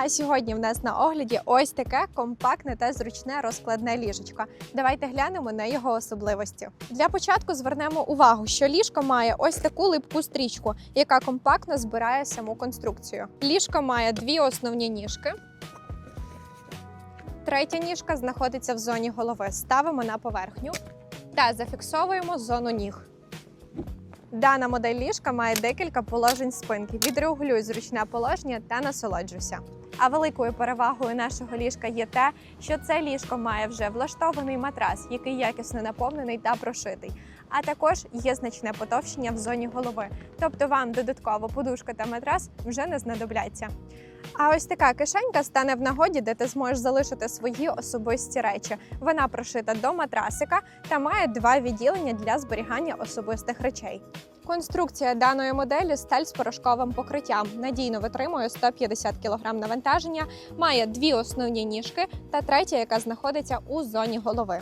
А сьогодні в нас на огляді ось таке компактне та зручне розкладне ліжечко. Давайте глянемо на його особливості. Для початку звернемо увагу, що ліжко має ось таку липку стрічку, яка компактно збирає саму конструкцію. Ліжко має дві основні ніжки. Третя ніжка знаходиться в зоні голови. Ставимо на поверхню та зафіксовуємо зону ніг. Дана модель ліжка має декілька положень спинки. Відрегулюй зручне положення та насолоджуйся. А великою перевагою нашого ліжка є те, що це ліжко має вже влаштований матрас, який якісно наповнений та прошитий. А також є значне потовщення в зоні голови, тобто вам додатково подушка та матрас вже не знадобляться. А ось така кишенька стане в нагоді, де ти зможеш залишити свої особисті речі. Вона прошита до матрасика та має два відділення для зберігання особистих речей. Конструкція даної моделі сталь з порошковим покриттям надійно витримує 150 кг навантаження, має дві основні ніжки та третя, яка знаходиться у зоні голови.